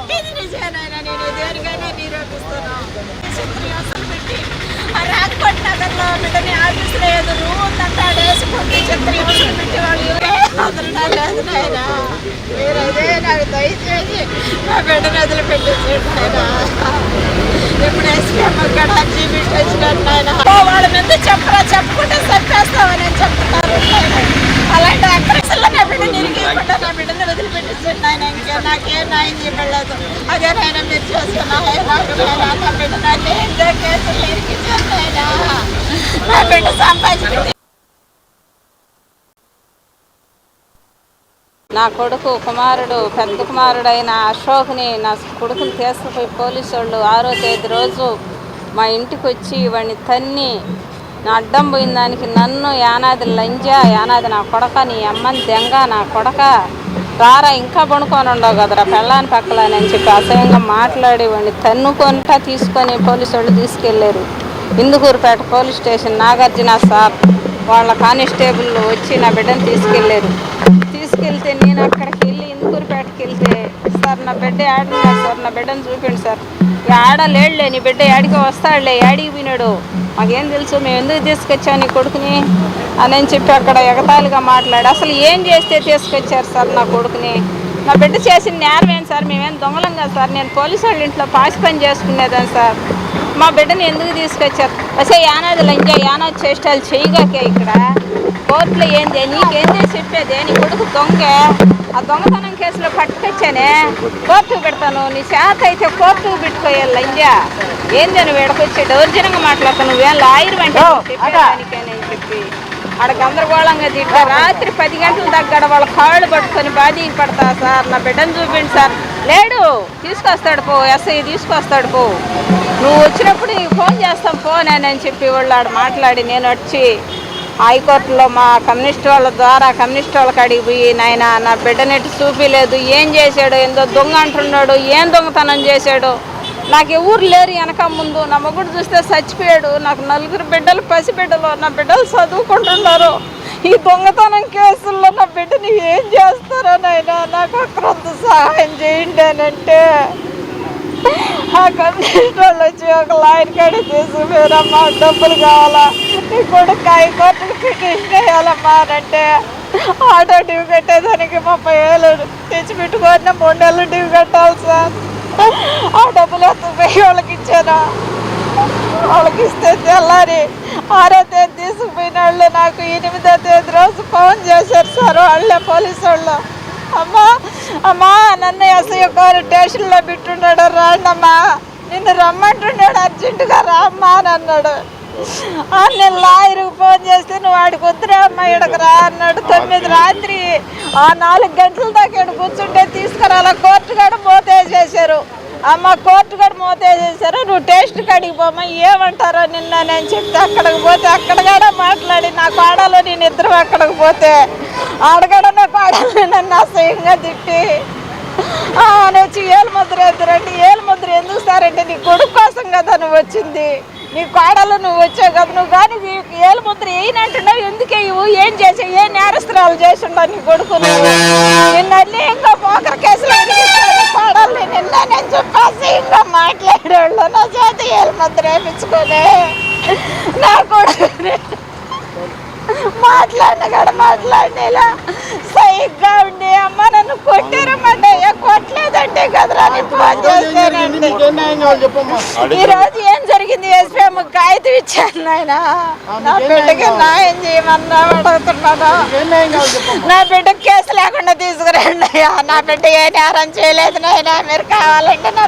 తిట్టేది నిజమేనాయన నేను దేనికైనా నిరూపిస్తాను చిత్రయాసలు పెట్టి ఆ రాజ్కోట్ నగర్లో బిడ్డని ఆఫీసులో ఏదో రూమ్ ఉందంటే ఆడేసుకుంటే చిత్రయాసలు పెట్టి వాళ్ళు ఎవరే వదలడం లేదు నాయన మీరైతే నాకు దయచేసి నా బిడ్డని వదిలిపెట్టేసేయండి నాయన ఇప్పుడు ఎస్పీఎం అక్కడ జీబీ ఆయన వాళ్ళ మీద చెప్పరా చెప్పుకుంటే చంపేస్తామని చెప్తున్నారు అలాంటి అక్కడ నా బిడ్డ నిరిగిపోతే నా బిడ్డని వదిలిపెట్టేసాడు ఆయన ఇంకే నాకేం న్యాయం చేయలేదు అదే నాయన మీరు చేసుకున్నా నాకు నాయన నా బిడ్డ నన్ను ఏం కేసులు ఇరికించారు నాయన. నా బిడ్డ సంపాదించి నా కొడుకు కుమారుడు పెద్ద కుమారుడు అయిన అశోక్ని నా కొడుకుని తీసుకుపోయి పోలీసు వాళ్ళు ఆరో తేదీ రోజు మా ఇంటికి వచ్చి వాడిని తన్ని నా అడ్డం పోయిన దానికి నన్ను యానాది లంజా యానాది నా కొడక నీ అమ్మని దెంగ నా కొడక. రారా ఇంకా పడుకొని ఉండవు కదరా పెళ్ళాని పక్కలని అని చెప్పి అసహ్యంగా మాట్లాడి వాడిని తన్నుకొనిటా తీసుకొని పోలీసు వాళ్ళు తీసుకెళ్ళారు. Indukurupeta police station Nagarjuna sir వాళ్ళ కానిస్టేబుల్ వచ్చి నా బిడ్డను తీసుకెళ్ళారు. తీసుకెళ్తే నేను అక్కడికి వెళ్ళి ఇందుకూరుపేటకి వెళ్తే సార్ నా బిడ్డ ఆడున్నాడు సార్ నా బిడ్డను చూపిండి సార్. "ఈ లేడులే నీ బిడ్డ యాడికి వస్తాడులే యాడికి పోయినాడు. మాకేం తెలుసు మేము ఎందుకు తీసుకొచ్చాం నీ కొడుకుని? అని అని చెప్పి అక్కడ ఎగతాళిగా మాట్లాడి. అసలు ఏం చేస్తే తీసుకొచ్చారు సార్ నా కొడుకుని? నా బిడ్డ చేసిన నేరం ఏంటి సార్? మేమేం దొంగలం కదా సార్. నేను పోలీసు వాళ్ళ ఇంట్లో పాసి పని చేసుకునేదాన్ని సార్. మా బిడ్డని ఎందుకు తీసుకొచ్చారు అసే యానాది లంజా యానాది చేష్టాలు చేయగాకే ఇక్కడ. కోర్టులో ఏంది? నీకేంది చెప్పేది? నీ కొడుకు దొంగ. ఆ దొంగతనం కేసులో పట్టుకొచ్చానే. కోర్టుకు పెడతాను. నీ చేత అయితే కోర్టుకు పెట్టుకోయాలి లంజా. ఏంది నువ్వు ఎడకొచ్చి దౌర్జన్యంగా మాట్లాడతావు నువ్వేం లాయర్ అంటే చెప్పేదానికేనని చెప్పి. ఆడ గందరగోళంగా తిట్టా రాత్రి పది గంటల దగ్గర వాళ్ళ కాళ్ళు పట్టుకొని బాధీ పడతా సార్. నా బిడ్డను చూపిండి సార్. లేడు తీసుకొస్తాడు పో ఎస్ఐ తీసుకొస్తాడు పో. నువ్వు వచ్చినప్పుడు నీకు ఫోన్ చేస్తాం ఫోన్ అని చెప్పి వాళ్ళు ఆడ మాట్లాడి నేను వచ్చి హైకోర్టులో మా కమ్యూనిస్ట్ వాళ్ళ ద్వారా కమ్యూనిస్ట్ వాళ్ళకి కాడికి పోయి నాయన నా బిడ్డనెట్టు చూపిలేదు ఏం చేశాడు ఏందో దొంగ అంటున్నాడు ఏం దొంగతనం చేశాడు. నాకు ఎవరు లేరు వెనక ముందు. నా మొగుడు చూస్తే చచ్చిపోయాడు. నాకు నలుగురు బిడ్డలు పసి బిడ్డలు నా బిడ్డలు చదువుకుంటున్నారు. ఈ దొంగతనం కేసుల్లో నా బిడ్డని ఏం చేస్తారో నాయన నాకు అక్కడ సహాయం చేయండి. అని అంటే ఆ కమ్యూనిస్ట్ వాళ్ళు వచ్చి ఒక లాయర్ కాడ తీసుకుపోయారమ్మా డబ్బులు కావాలా? నీ కొడుకు హైకోర్టుకు పిటిషన్ వేయాలమ్మా అని అంటే ఆటో డ్యూ కట్టేదానికి ముప్పై వేలు తెచ్చి పెట్టుకొని మూడు నెలలు డ్యూ కట్టాలి సార్. ఆ డబ్బులు ఎత్తుకుపోయి వాళ్ళకి ఇచ్చాను? వాళ్ళకి ఇస్తే తెల్లారి ఆరో తేదీ తీసుకుపోయిన వాళ్ళు నాకు ఎనిమిదో తేదీ రోజు ఫోన్ చేశారు సార్ వాళ్ళే పోలీసు వాళ్ళు అమ్మా అమ్మా నన్ను ఎస్ఐ గారు స్టేషన్లో పెట్టున్నాడు రాండమ్మా. నిన్ను రమ్మంటున్నాడు అర్జెంటుగా రా అమ్మా అని అన్నాడు. నేను లాయర్కి ఫోన్ చేస్తే నువ్వు వాడికి వద్దురా అమ్మా ఇక్కడికి రా అన్నాడు. తొమ్మిది రాత్రి ఆ నాలుగు గంటల దాకా ఇక్కడ కూర్చుంటే తీసుకురాలా కోర్టు కాడ మోతేసేసారు అమ్మ కోర్టు కాడ మోతేసేసారు నువ్వు టేస్ట్ కాడికి పోమ్మా ఏమంటారో నిన్న నేను చెప్తే అక్కడికి పోతే అక్కడ కూడా మాట్లాడి నా కోడలో నేను ఇద్దరు అక్కడికి పోతే ఆడగడ నా కోడలు నన్ను అసహ్యంగా తిట్టి ఆ, అని వచ్చి ఏలు ముద్ర ఎదురంటే ఏలు ముద్ర ఎందుకు సారంటే నీ కొడుకు కోసం కదా నువ్వు వచ్చింది. నీ కోడలు నువ్వు వచ్చావు కదా నువ్వు కానీ ఏలు ముద్ర వేయనంటున్నావు ఎందుకు వేయవు ఏం చేసావు? ఏ నేరస్తురాలు చేసిండవు నీ కొడుకు నువ్వు నిన్న అన్నీ ఇంకా పోకర కేసులు ఇరికిస్తాను కోడల్ని నిన్న నేను చెప్పేసి ఇంకా మాట్లాడేవాళ్ళు నా చేత ఏలు ముద్ర వేయించుకొని నా కొడుకుని మాట్లాడిన కాడ మాట్లాడినేలా సైగ్గా ఉండి అమ్మ నన్ను కొట్టారమ్మంటే కొట్టలేదంటే కదరా ఫోన్ చేస్తానండి నీకేం న్యాయం కావాలి చెప్పమ్మా? ఈ రోజు ఏం జరిగింది ఎస్పీఎం కాగితం ఇచ్చాను నాయన. నా బిడ్డకి న్యాయం చేయమన్నా అడుగుతున్నాను నా బిడ్డకి కేసు లేకుండా తీసుకురండి అయ్యా. నా బిడ్డ ఏ నేరం చేయలేదు నాయన. మీరు కావాలంటే నా